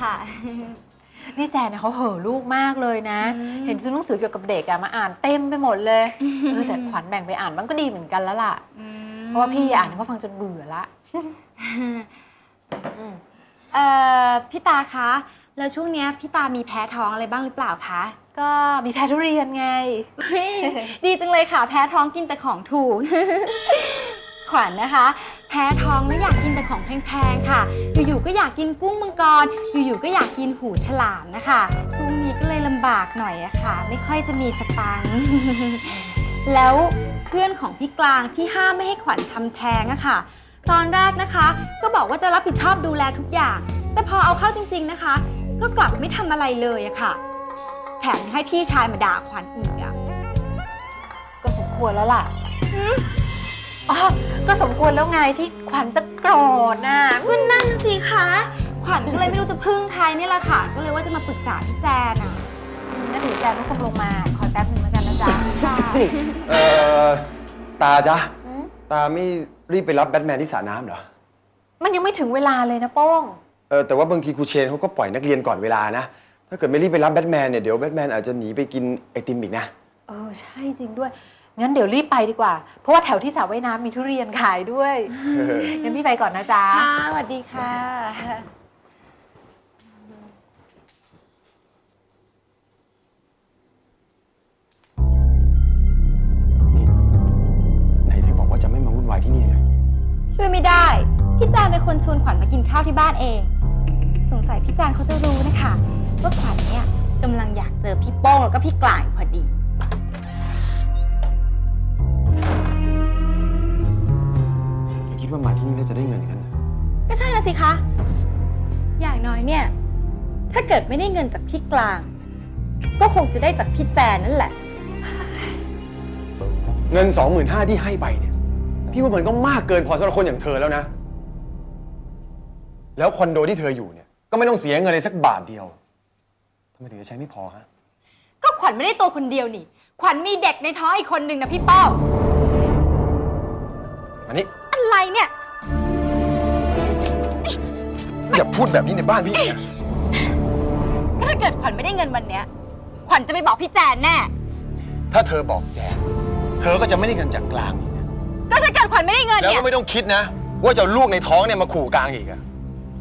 ค่ะ นี่แจนเนี่ยเขาเห่อะลูกมากเลยนะ อืม เห็นซื้อหนังสือเกี่ยวกับเด็กอะมาอ่านเต็มไปหมดเลยเออแต่ขวัญแบ่งไปอ่านมันก็ดีเหมือนกันแล้วล่ะ เพราะว่าพี่อ่านเขาฟังจนเบื่อละอืมเอ่อพี่ตาคะ แล้วช่วงเนี้ยพี่ตามีแพ้ท้องอะไรบ้างหรือเปล่าคะ ก็มีแพทย์ทุเรียนไง เฮ้ยดีจังเลยค่ะ แพ้ท้องกินแต่ของถูก ขวัญนะคะ แพ้ท้องแล้วอยากกินแต่ของแพงๆค่ะ อยู่ๆก็อยากกินกุ้งมังกร อยู่ๆก็อยากกินหูฉลามนะคะช่วงนี้ก็เลยลำบากหน่อยอะค่ะ ไม่ค่อยจะมีสตังค์ แล้วเพื่อนของพี่กลางที่ห้ามไม่ให้ขวัญทำแท้งอะค่ะ ตอนแรกนะคะ ก็บอกว่าจะรับผิดชอบดูแลทุกอย่าง แต่พอเอาเข้าจริงๆนะคะ ก็กลับไม่ทำอะไรเลยอะค่ะ แถมยังให้พี่ชายมาด่าขวัญอีกอะก็สมควรแล้วล่ะ อ๋อก็สมควรแล้วไงที่ขวัญจะโกรธน่ะก็นั่นน่ะสิคะ ขวัญก็เลยไม่รู้จะพึ่งใครนี่แหละค่ะ ก็เลยว่าจะมาปรึกษาพี่แจนอะงั้นเดี๋ยวแจนต้องคงลงมาคอยแป๊บนึงแล้วกันนะจ๊ะค่ะเอ่อตาจ๊ะอืมตาไม่รีบไปรับแบทแมนที่สระน้ำเหรอ มันยังไม่ถึงเวลาเลยนะโป้ง เออแต่ว่าบางทีครูเชนเขาก็ปล่อยนักเรียนก่อนเวลานะ ถ้าเกิดไม่รีบไปรับแบทแมนเนี่ยเดี๋ยวแบทแมนอาจจะหนีไปกินไอติมอีกนะ เออใช่จริงด้วย งั้นเดี๋ยวรีบไปดีกว่า เพราะว่าแถวที่สระว่ายน้ำมีทุเรียนขายด้วย งั้นพี่ไปก่อนนะจ๊ะ ค่ะสวัสดีค่ะ ไหนเธอบอกว่าจะไม่มาวุ่นวายที่นี่ไงช่วยไม่ได้ พี่แจนเป็นคนชวนขวัญมากินข้าวที่บ้านเอง สงสัยพี่แจนเขาจะรู้นะคะ ว่าขวัญเนี่ยกำลังอยากเจอพี่โป้งแล้วก็พี่กลางอยู่พอดี ได้เงินกันเหรอก็ใช่นะสิคะ อย่างน้อยเนี่ย ถ้าเกิดไม่ได้เงินจากพี่กลาง ก็คงจะได้จากพี่แจนนั่นแหละ เงิน25,000ที่ให้ไปเนี่ย พี่ว่ามันก็มากเกินพอสำหรับคนอย่างเธอแล้วนะ แล้วคอนโดที่เธออยู่เนี่ย ก็ไม่ต้องเสียเงินเลยสักบาทเดียวทำไมถึงจะใช้ไม่พอฮะ ก็ขวัญไม่ได้ตัวคนเดียวนี่ ขวัญมีเด็กในท้องอีกคนหนึ่งนะพี่เป้า พูดแบบนี้ในบ้านพี่นะก็ถ้าเกิดขวัญไม่ได้เงินวันเนี้ย ขวัญจะไปบอกพี่แจนแน่ ถ้าเธอบอกแจนเธอก็จะไม่ได้เงินจากกลางอีกนะก็ถ้าเกิดขวัญไม่ได้เงินแล้วเนี่ย ก็ไม่ต้องคิดนะ ว่าจะเอาลูกในท้องเนี่ยมาขู่กลางอีกอะ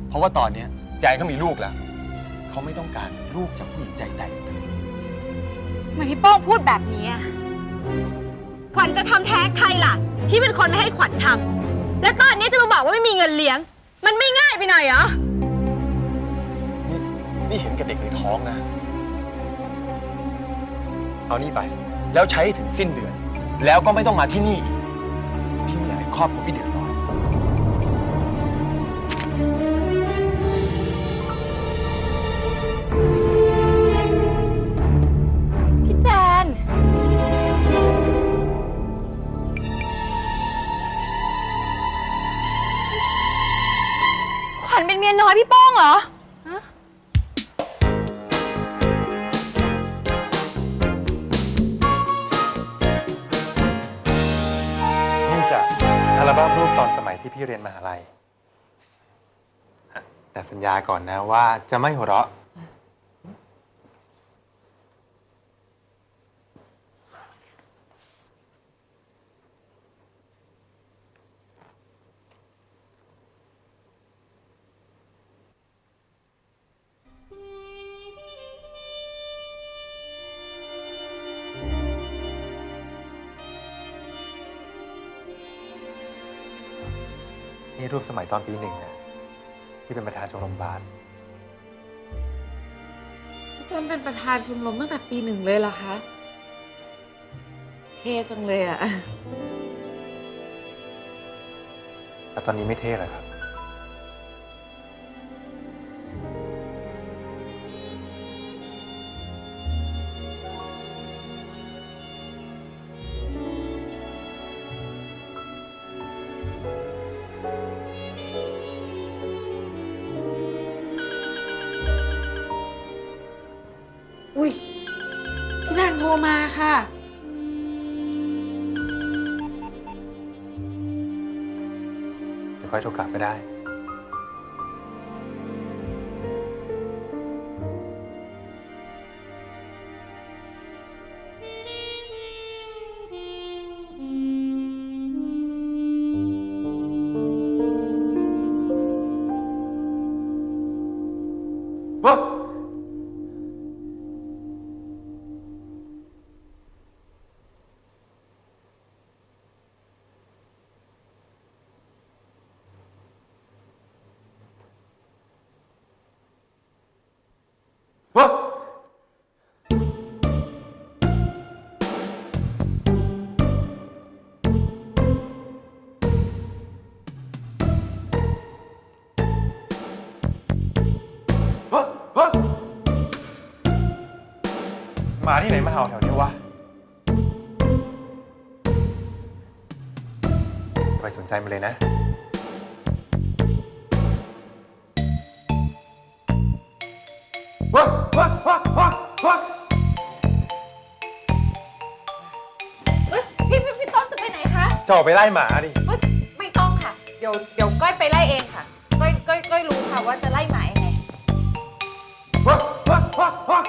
เพราะว่าตอนเนี้ยแจนเขามีลูกแล้วเขาไม่ต้องการลูกจากผู้หญิงใจแตกอย่างเธอทำไมพี่โป้งพูดแบบนี้อะขวัญจะทำแท้งใครล่ะ ที่เป็นคนไม่ให้ขวัญทำแล้วตอนนี้จะมาบอกว่าไม่มีเงินเลี้ยง มันไม่ง่ายไปหน่อยเหรอนี่ ที่เห็นกับเด็กในท้องนะ เอานี่ไป แล้วใช้ให้ถึงสิ้นเดือน แล้วก็ไม่ต้องมาที่นี่พี่ไม่อยากให้ครอบครัวพี่เดือดร้อน บั้มรูปตอนสมัยที่พี่เรียนมหาลัย แต่สัญญาก่อนนะว่าจะไม่หัวเราะ นี่รูปสมัยตอนปีหนึ่งนะที่เป็นประธานชมรมบาสตอนเป็นประธานชมรมตั้งแต่ปีหนึ่งเลยเหรอคะเท่จังเลยอะแต่ตอนนี้ไม่เท่เลยครับ ค่อยโทรกลับไปได้ หมาที่ไหนมาเห่าแถวนี้วะอย่าไปสนใจมันเลยนะเอ้ยพี่พี่พี่ต้นจะไปไหนคะจะออกไปไล่หมาดิ เอ้ยไม่ต้องค่ะ เดี๋ยวเดี๋ยวก้อยไปไล่เองค่ะ ก้อยก้อยก้อยรู้ค่ะว่าจะไล่หมายังไงลอง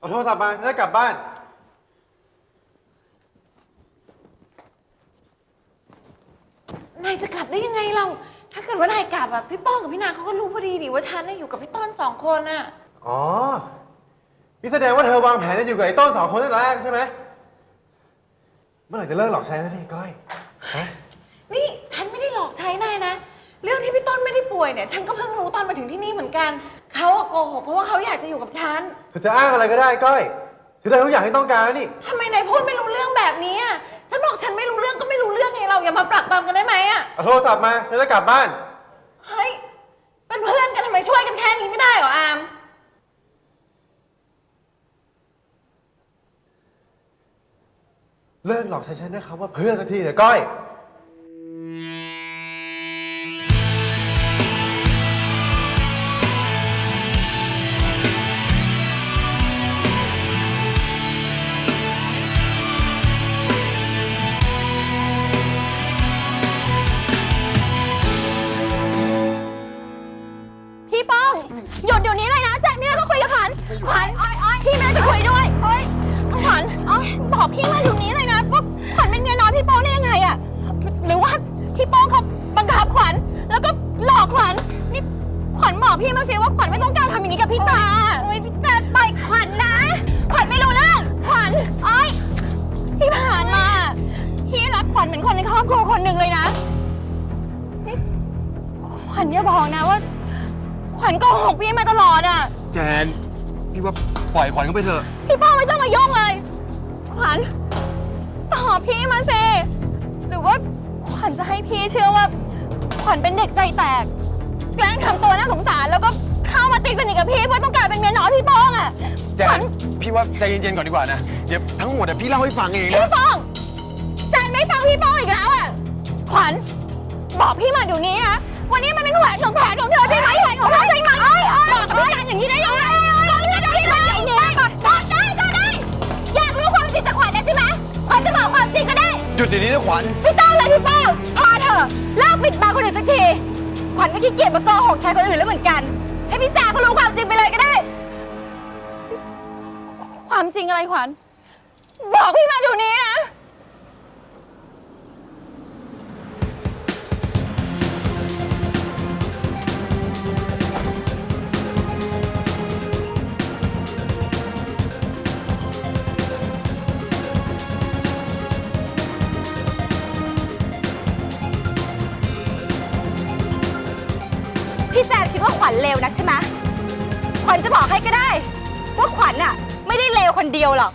เอาโทรศัพท์มาแล้วกลับบ้าน นายจะกลับได้ยังไงเรา ถ้าเกิดว่านายกลับอะพี่ป้องกับพี่นางเขาก็รู้พอดีนี่ว่าฉันน่ะอยู่กับพี่ต้นสองคนอะอ๋อ นี่แสดงว่าเธอวางแผนจะอยู่กับไอ้ต้นสองคนตั้งแต่แรกใช่ไหม เมื่อไหร่จะเลิกหลอกใช้สักทีก้อยฮะนี่ฉันไม่ได้หลอกใช้นายนะ เรื่องที่พี่ต้นไม่ได้ป่วยเนี่ย ฉันก็เพิ่งรู้ตอนมาถึงที่นี่เหมือนกัน เขาอะโกหกเพราะว่าเขาอยากจะอยู่กับฉันเธอจะอ้างอะไรก็ได้ก้อยเธอได้ทุกอย่างที่ต้องการแล้วนี่ ทำไมนายพูดไม่รู้เรื่องแบบนี้อะฉันบอกฉันไม่รู้เรื่องก็ไม่รู้เรื่องไงเราอย่ามาปรักปรำกันได้ไหมอะเอาโทรศัพท์มาฉันจะกลับบ้าน เฮ้ยเป็นเพื่อนกันทำไมช่วยกันแค่นี้ไม่ได้เหรออามเลิกหลอกใช้ฉันด้วยคำว่าเพื่อนสักทีเถอะก้อย หยุดเดี๋ยวนี้เลยนะแจ็คเนี่ยต้องคุยกับขวัญขวัญพี่แม่จะคุยด้วยขวัญบอกพี่มาเดี๋ยวนี้เลยนะว่าขวัญเป็นเมียน้อยพี่ป้องได้ยังไงอะหรือว่าพี่ป้องเขาบังคับขวัญแล้วก็หลอกขวัญนี่ขวัญบอกพี่มาสิว่าขวัญไม่ต้องการทำอย่างนี้กับพี่ตาโอ้ยพี่แจ็คปล่อยขวัญนะ ขวัญไม่รู้เรื่องขวัญโอ้ยที่ผ่านมาพี่รักขวัญเหมือนคนในครอบครัวคนหนึ่งเลยนะนี่ขวัญอย่าบอกนะว่า ขวัญโกหกพี่มาตลอดอะ แจน พี่ว่าปล่อยขวัญเขาไปเถอะ พี่ป้องไม่ต้องมายุ่งเลย ขวัญตอบพี่มาสิ หรือว่าขวัญจะให้พี่เชื่อว่า ขวัญเป็นเด็กใจแตก แกล้งทำตัวน่าสงสารแล้วก็เข้ามาตีสนิทกับพี่เพื่อต้องการเป็นเมียน้อยพี่ป้องอะ แจขวัน ญพี่ว่าใจเย็นๆก่อนดีกว่านะ เดี๋ยวทั้งหมดอะพี่เล่าให้ฟังเองนะ พี่ป้องแจนไม่ฟังพี่ป้องอีกแล้วอะ ขวัญบอกพี่มาเดี๋ยวนี้นะ วันนี้มันเป็นแหวนของแผนของเธอใช่ไหมแผนของเธอใช่ไหมบอกกับพี่กันอย่างนี้ได้ยังไงบอกพี่มาเดี๋ยวนี้บอกบอกได้ก็ได้ อยากรู้ความจริงจากขวัญนะใช่ไหมขวัญจะบอกความจริงก็ได้ หยุดเดี๋ยวนี้นะขวัญ ไม่ต้องเลยพี่เป้องพอเถอะเลิกปิดบังคนอื่นสักที ขวัญก็ขี้เกียจมาโกหกใครคนอื่นแล้วเหมือนกันให้พี่แจ๊คเขารู้ความจริงไปเลยก็ได้ ความจริงอะไรขวัญ บอกพี่มาเดี๋ยวนี้นะ วนักใช่ไหมขวัญจะบอกให้ก็ได้ ว่าขวัญน่ะ ไม่ได้เลวคนเดียวหรอก